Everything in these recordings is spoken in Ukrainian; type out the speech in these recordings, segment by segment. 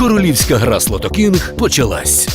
Королівська гра Слотокінг почалась.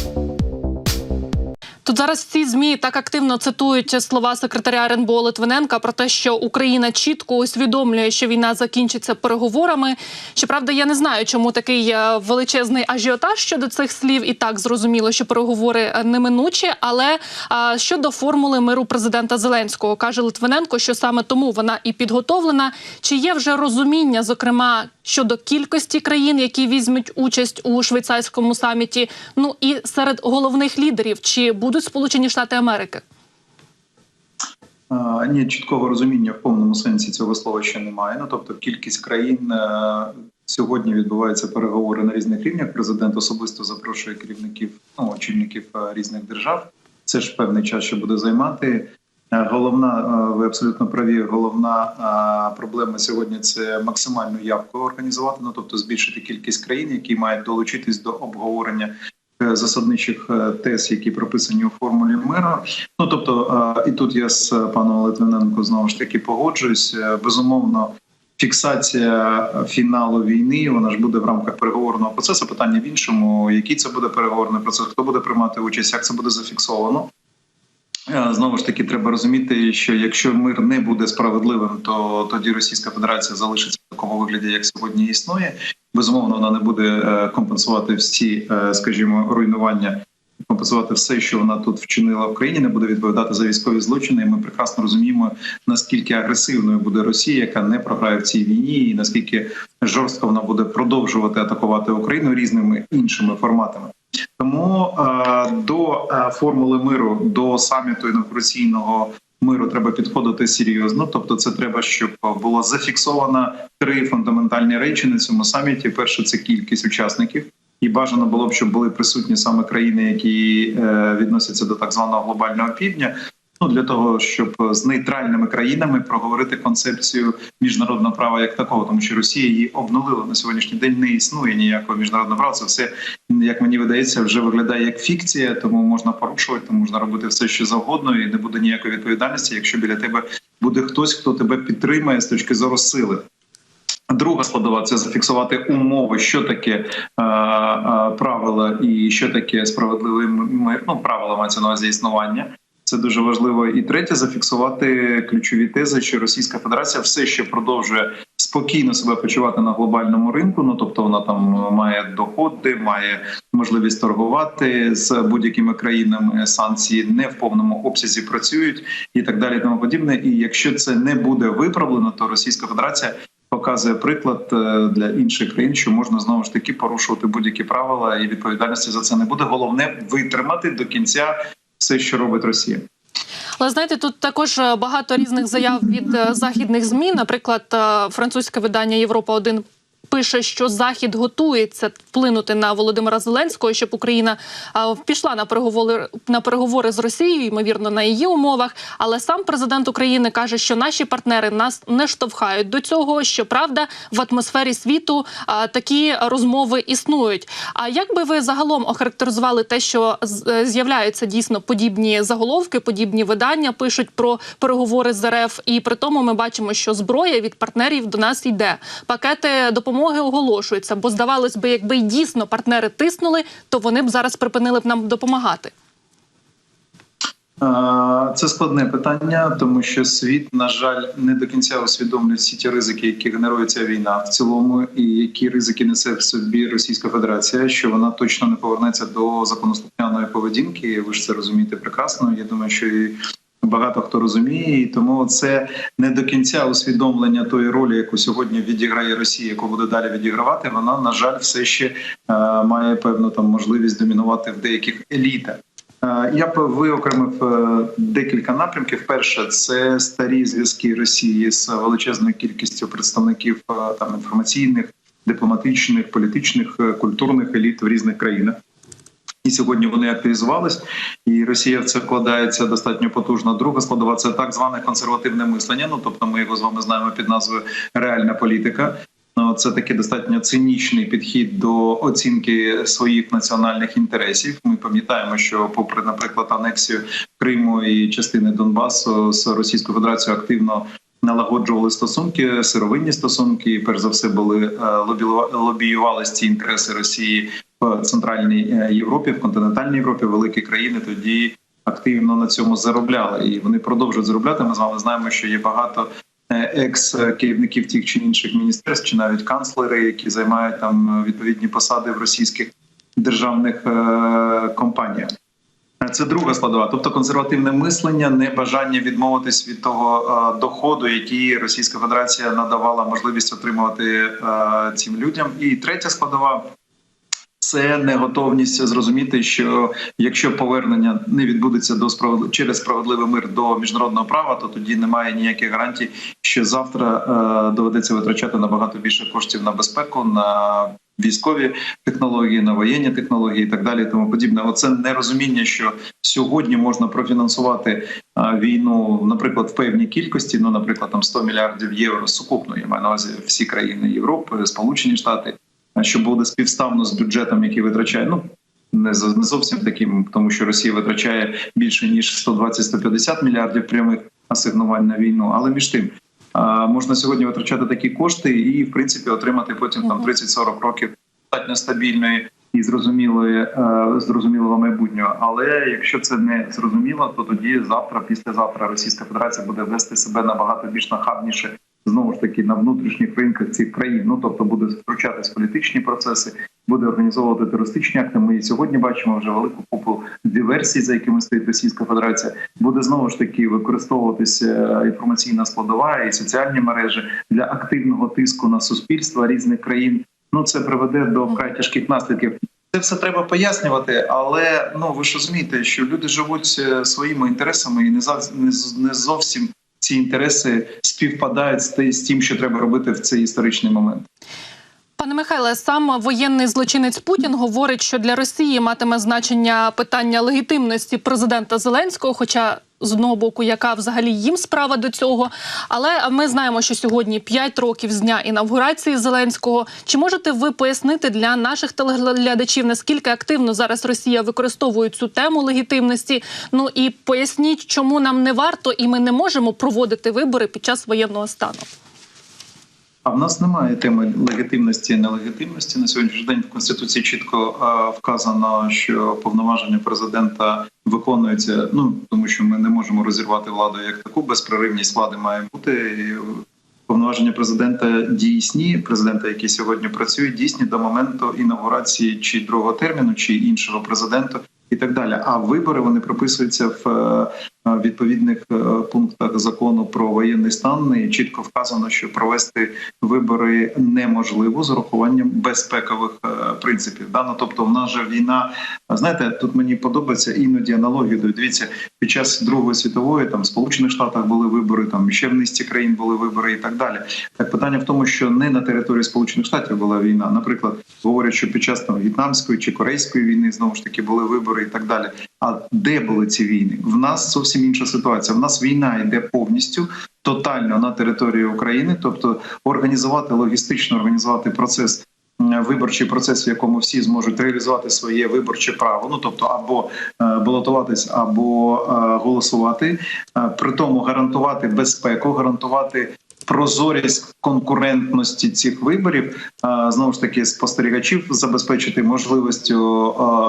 Тут зараз ці змі так активно цитують слова секретаря РНБО Литвиненка про те, що Україна чітко усвідомлює, що війна закінчиться переговорами. Щоправда, я не знаю, чому такий е, величезний ажіотаж щодо цих слів. І так зрозуміло, що переговори е, неминучі. Але а, щодо формули миру президента Зеленського каже Литвиненко, що саме тому вона і підготовлена. Чи є вже розуміння, зокрема щодо кількості країн, які візьмуть участь у швейцарському саміті? Ну і серед головних лідерів, чи будуть Сполучені Штати Америки? Ні, чіткого розуміння в повному сенсі цього слова ще немає. Ну тобто, кількість країн е, сьогодні відбуваються переговори на різних рівнях. Президент особисто запрошує керівників ну, очільників е, різних держав. Це ж певний час, що буде займати. Е, Головна, ви абсолютно праві. Головна проблема сьогодні це максимальну явку організувати. Ну тобто збільшити кількість країн, які мають долучитись до обговорення засадничих е, тез, які прописані у формулі миру. Ну тобто, е, і тут я з паном Литвиненко знову ж таки погоджуюсь. Е, Безумовно, фіксація фіналу війни вона ж буде в рамках переговорного процесу. Питання в іншому, який це буде переговорний процес, хто буде приймати участь, як це буде зафіксовано. Е, Знову ж таки, треба розуміти, що якщо мир не буде справедливим, то тоді Російська Федерація залишиться такому вигляді, як сьогодні існує. Безумовно, вона не буде е, компенсувати всі, е, скажімо, руйнування, компенсувати все, що вона тут вчинила в країні, не буде відповідати за військові злочини. І ми прекрасно розуміємо, наскільки агресивною буде Росія, яка не програє в цій війні, і наскільки жорстко вона буде продовжувати атакувати Україну різними іншими форматами. Тому е, до формули миру, до саміту інавгураційного миру треба підходити серйозно. Тобто, це треба, щоб було зафіксовано три фундаментальні речі на цьому саміті. Перше це кількість учасників, і бажано було б, щоб були присутні саме країни, які е, відносяться до так званого глобального півдня. Ну для того, щоб з нейтральними країнами проговорити концепцію міжнародного права як такого, тому що Росія її обнулила на сьогоднішній день. Не існує ніякого міжнародного права. Це все як мені видається, вже виглядає як фікція, тому можна порушувати, тому можна робити все, що завгодно, і не буде ніякої відповідальності, якщо біля тебе буде хтось, хто тебе підтримає з точки зору сили. Друга складова це зафіксувати умови, що таке е, е, правила і що таке справедливий мир. Ну, правила мається на увазі існування. Це дуже важливо. І третє зафіксувати ключові тези, що Російська Федерація все ще продовжує спокійно себе почувати на глобальному ринку. Ну тобто вона там має доходи, має можливість торгувати з будь-якими країнами. Санкції не в повному обсязі працюють і так далі. Тому подібне. І якщо це не буде виправлено, то Російська Федерація. Показує приклад е, для інших країн, що можна знову ж таки порушувати будь-які правила, і відповідальності за це не буде. Головне витримати до кінця все, що робить Росія. Але знаєте, тут також е, багато різних заяв від е, західних змі. Наприклад, е, французьке видання Європа 1 Пише, що Захід готується вплинути на Володимира Зеленського, щоб Україна а, пішла на переговори на переговори з Росією, ймовірно, на її умовах. Але сам президент України каже, що наші партнери нас не штовхають до цього. Щоправда, в атмосфері світу такі розмови існують. А як би ви загалом охарактеризували те, що е, з'являються дійсно подібні заголовки, подібні видання пишуть про переговори з РФ, і при тому ми бачимо, що зброя від партнерів до нас йде. Пакети допомоги оголошуються, бо здавалось би, якби й дійсно партнери тиснули, то вони б зараз припинили б нам допомагати. Це складне питання, тому що світ, на жаль, не до кінця усвідомлює всі ті ризики, які генерує ця війна в цілому, і які ризики несе в собі Російська Федерація, що вона точно не повернеться до законослухняної поведінки. Ви ж це розумієте прекрасно. Я думаю, що і багато хто розуміє, і тому це не до кінця усвідомлення тої ролі, яку сьогодні відіграє Росія, яку буде далі відігравати. Вона на жаль все ще е, має певну там можливість домінувати в деяких елітах. Е, Я б виокремив е, декілька напрямків. Перше, це старі зв'язки Росії з величезною кількістю представників там інформаційних, дипломатичних, політичних, культурних еліт в різних країнах. І сьогодні вони активізувались, і Росія в це вкладається достатньо потужно. Друга складова це так зване консервативне мислення. Ну тобто, ми його з вами знаємо під назвою реальна політика. Ну, це такий достатньо цинічний підхід до оцінки своїх національних інтересів. Ми пам'ятаємо, що, попри, наприклад, анексію Криму і частини Донбасу з Російською Федерацією активно налагоджували стосунки, сировинні стосунки. Перш за все, були е, лобіювались ці інтереси Росії в центральній е, Європі, в континентальній Європі. Великі країни тоді активно на цьому заробляли, і вони продовжують заробляти. Ми з вами знаємо, що є багато екс керівників тих чи інших міністерств, чи навіть канцлери, які займають там відповідні посади в російських державних е, компаніях. Це друга складова, тобто консервативне мислення, небажання відмовитись від того е, доходу, який Російська Федерація надавала можливість отримувати е, цим людям. І третя складова це неготовність зрозуміти, що якщо повернення не відбудеться до справедли... через справедливий мир до міжнародного права, то тоді немає ніяких гарантій, що завтра е, доведеться витрачати набагато більше коштів на безпеку, на військові технології, на воєнні технології і так далі. Тому подібне. Оце нерозуміння, що сьогодні можна профінансувати е, війну, наприклад, в певній кількості. Ну, наприклад, там 100 мільярдів євро сукупно. Я маю на увазі всі країни Європи, Сполучені Штати що буде співставно з бюджетом, який витрачає. Ну не не зовсім таким, тому що Росія витрачає більше ніж 120-150 мільярдів прямих асигнувань на війну. Але між тим можна сьогодні витрачати такі кошти і, в принципі, отримати потім там 30-40 років достатньо стабільної і зрозумілої е, зрозумілого майбутнього. Але якщо це не зрозуміло, то тоді завтра, післязавтра Російська Федерація буде вести себе набагато більш нахабніше знову ж таки на внутрішніх ринках цих країн. Ну тобто буде втручатись політичні процеси, буде організовувати терористичні акти. Ми і сьогодні бачимо вже велику купу диверсій, за якими стоїть Російська Федерація. Буде знову ж таки використовуватися інформаційна складова і соціальні мережі для активного тиску на суспільства різних країн. Ну це приведе до вкрай тяжких наслідків. Це все треба пояснювати, але ну ви ж розумієте, що люди живуть е, своїми інтересами і не зав- не з- не зовсім ці інтереси співпадають з тим, що треба робити в цей історичний момент. Пане Михайле, сам воєнний злочинець Путін говорить, що для Росії матиме значення питання легітимності президента Зеленського, хоча. З одного боку, яка взагалі їм справа до цього, але ми знаємо, що сьогодні 5 років з дня інавгурації Зеленського. Чи можете ви пояснити для наших телеглядачів, наскільки активно зараз Росія використовує цю тему легітимності? Ну і поясніть, чому нам не варто і ми не можемо проводити вибори під час воєнного стану? А в нас немає теми легітимності і нелегітимності. На сьогоднішній день в конституції чітко е, вказано, що повноваження президента виконуються. Ну тому що ми не можемо розірвати владу як таку. Безпроривність влади має бути. І повноваження президента дійсні. Президента, який сьогодні працює, дійсні до моменту інаугурації чи другого терміну, чи іншого президента. І так далі. А вибори вони прописуються в е, відповідних е, пунктах закону про воєнний стан. Чітко вказано, що провести вибори неможливо з урахуванням безпекових е, принципів. Да? Ну, тобто, в нас же війна. Знаєте, тут мені подобається іноді аналогію. Дивіться, під час Другої світової там в Сполучених Штатах були вибори, там ще в низці країн були вибори і так далі. Так питання в тому, що не на території Сполучених Штатів була війна. Наприклад, говорять, що під час там в'єтнамської чи корейської війни знову ж таки були вибори і так далі. А де були ці війни? В нас зовсім інша ситуація. В нас війна йде повністю тотально на території України, тобто організувати логістично, організувати процес. Виборчий процес, в якому всі зможуть реалізувати своє виборче право, ну тобто або е, балотуватись, або е, голосувати, Е, при тому гарантувати безпеку, гарантувати прозорість конкурентності цих виборів. Знову ж таки, спостерігачів забезпечити можливістю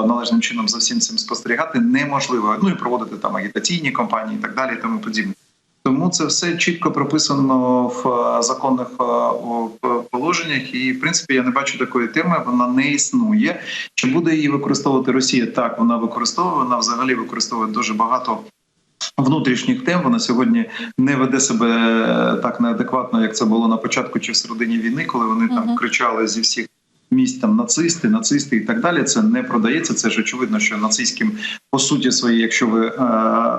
належним чином за всім цим спостерігати неможливо. Ну і проводити там агітаційні кампанії і так далі, і тому подібне. Тому це все чітко прописано в законних положеннях, і в принципі я не бачу такої теми. Вона не існує. Чи буде її використовувати Росія? Так, вона використовує. Вона взагалі використовує дуже багато. Внутрішніх тем вона сьогодні не веде себе е, так неадекватно, як це було на початку чи в середині війни, коли вони там Мгм. кричали зі всіх місць там нацисти, нацисти і так далі. Це не продається. Це ж очевидно, що нацистським по суті своїй, якщо ви е,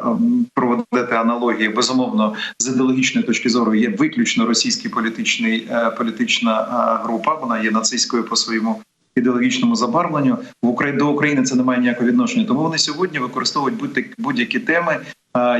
м, проведете аналогії, безумовно з ідеологічної точки зору є виключно російський політичний е, політична е, група. Вона є нацистською по своєму. Ідеологічному забарвленню в Україні до України це не має ніякого відношення. Тому вони сьогодні використовують будь- будь-які теми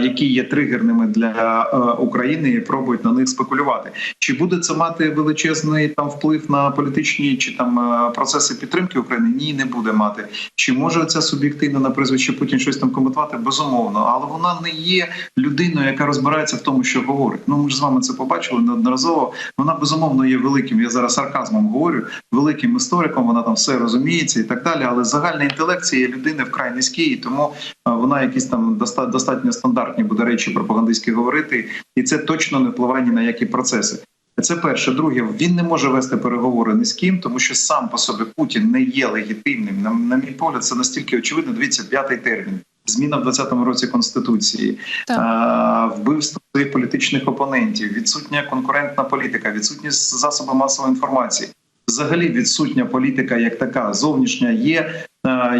які є тригерними для е, України, і пробують на них спекулювати. Чи буде це мати величезний там вплив на політичні чи там е, процеси підтримки України? Ні, не буде мати. Чи може ця суб'єктивна на прізвище Путін щось там коментувати? Безумовно, але вона не є людиною, яка розбирається в тому, що говорить. Ну ми ж з вами це побачили неодноразово. Вона безумовно є великим. Я зараз сарказмом говорю, великим істориком. Вона там все розуміється і так далі. Але загальна інтелект цієї людини вкрай низький, тому е, вона якісь там доста- достатньо стандартні буде речі пропагандистські говорити, і це точно не впливає ні на які процеси. Це перше. Друге, він не може вести переговори ні з ким, тому що сам по собі Путін не є легітимним. На, на мій погляд, це настільки очевидно. Дивіться, п'ятий термін. Зміна в 20-му році конституції, Так. а, вбивство своїх політичних опонентів, відсутня конкурентна політика, відсутні засоби масової інформації. Взагалі відсутня політика як така. Зовнішня є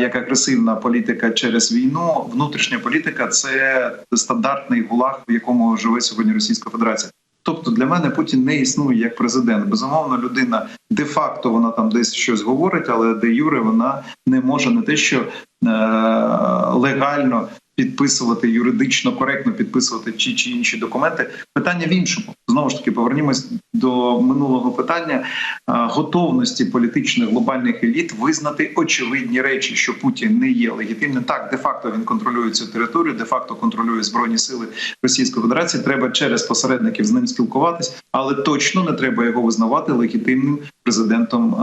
як агресивна політика через війну. Внутрішня політика це стандартний гулаг, в якому живе сьогодні Російська Федерація. Тобто для мене Путін не існує як президент. Безумовно, людина де-факто вона там десь щось говорить, але де юре вона не може не те, що е, легально підписувати юридично коректно підписувати чи, чи інші документи. Питання в іншому знову ж таки повернімось до минулого питання готовності політичних глобальних еліт визнати очевидні речі, що Путін не є легітимним. Так, де факто він контролює цю територію, де факто контролює збройні сили Російської Федерації. Треба через посередників з ним спілкуватись, але точно не треба його визнавати легітимним президентом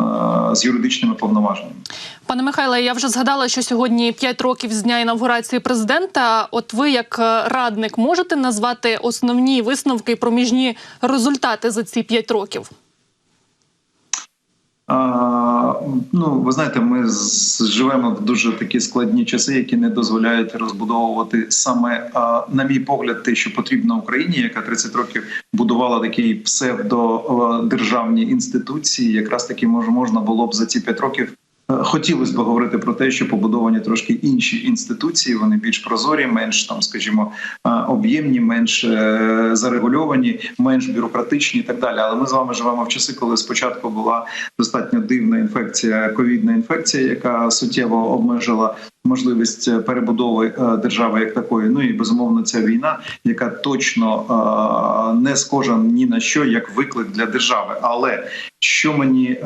е, з юридичними повноваженнями. Пане Михайле, я вже згадала, що сьогодні 5 років з дня інавгурації президента. От ви, як е, радник, можете назвати основні висновки і проміжні результати за ці 5 років? Ну, ви знаєте, ми живемо в дуже такі складні часи, які не дозволяють розбудовувати саме, на мій погляд, те, що потрібно Україні, яка 30 років будувала такі псевдодержавні інституції. Якраз таки мож, можна було б за ці 5 років. Е, Хотілося б говорити про те, що побудовані трошки інші інституції. Вони більш прозорі, менш там, скажімо, е, об'ємні, менш е, зарегульовані, менш бюрократичні і так далі. Але ми з вами живемо в часи, коли спочатку була достатньо дивна інфекція, ковідна інфекція, яка суттєво обмежила можливість е, перебудови е, держави як такої. Ну і безумовно ця війна, яка точно е, не схожа ні на що як виклик для держави. Але що мені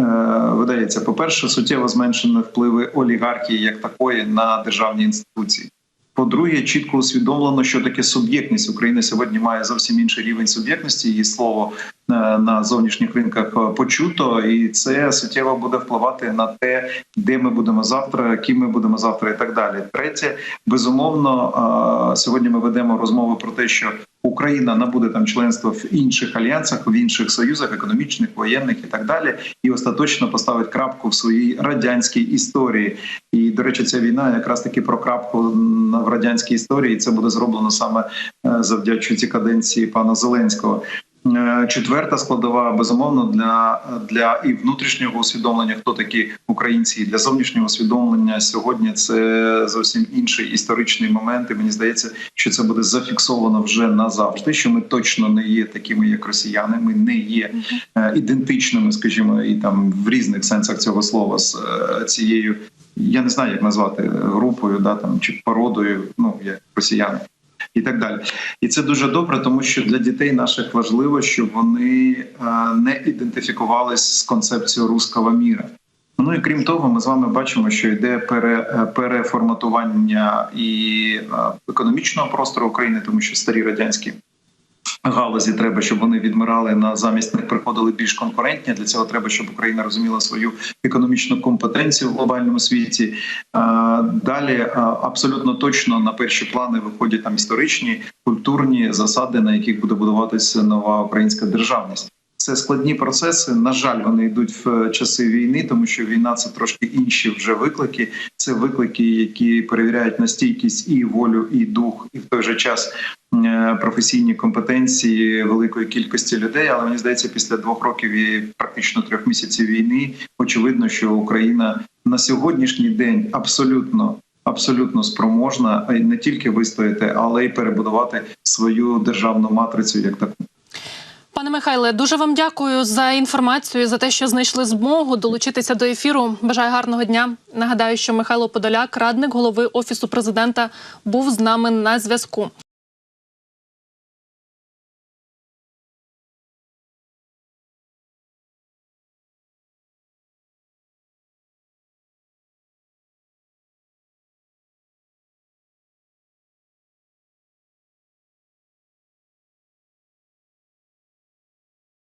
видається, по перше, суттєво зменшено впливи олігархії як такої на державні інституції. По-друге, чітко усвідомлено, що таке суб'єктність. України сьогодні має зовсім інший рівень суб'єктності. Її слово е, на зовнішніх ринках е, почуто, і це суттєво буде впливати на те, де ми будемо завтра, ким ми будемо завтра, і так далі. Третє, безумовно, е, сьогодні ми ведемо розмови про те, що Україна набуде там членство в інших альянсах, в інших союзах, економічних, воєнних і так далі, і остаточно поставить крапку в своїй радянській історії. І до речі, ця війна якраз таки про крапку в радянській історії. І це буде зроблено саме е, завдячуючи каденції пана Зеленського. Е, Четверта складова безумовно для, для і внутрішнього усвідомлення, хто такі українці, і для зовнішнього усвідомлення сьогодні це зовсім інший історичний момент. І мені здається, що це буде зафіксовано вже назавжди. Що ми точно не є такими, як росіяни. Ми не є е, ідентичними, скажімо, і там в різних сенсах цього слова з е, цією. Я не знаю, як назвати групою, да там чи породою, ну як росіяни і так далі. І це дуже добре, тому що для дітей наших важливо, щоб вони е, не ідентифікувалися з концепцією руского міра. Ну і крім того, ми з вами бачимо, що йде пере, е, переформатування і е, економічного простору України, тому що старі радянські галузі треба, щоб вони відмирали на замість них приходили більш конкурентні. Для цього треба, щоб Україна розуміла свою економічну компетенцію в глобальному світі. Далі абсолютно точно на перші плани виходять там історичні культурні засади, на яких буде будуватися нова українська державність. Це складні процеси. На жаль, вони йдуть в часи війни, тому що війна це трошки інші вже виклики. Це виклики, які перевіряють на стійкість і волю, і дух, і в той же час е, професійні компетенції великої кількості людей. Але мені здається, після двох років і практично трьох місяців війни очевидно, що Україна на сьогоднішній день абсолютно. Абсолютно спроможна не тільки вистояти, але й перебудувати свою державну матрицю як таку. Пане Михайле, дуже вам дякую за інформацію, за те, що знайшли змогу долучитися до ефіру. Бажаю гарного дня. Нагадаю, що Михайло Подоляк, радник голови офісу президента, був з нами на зв'язку.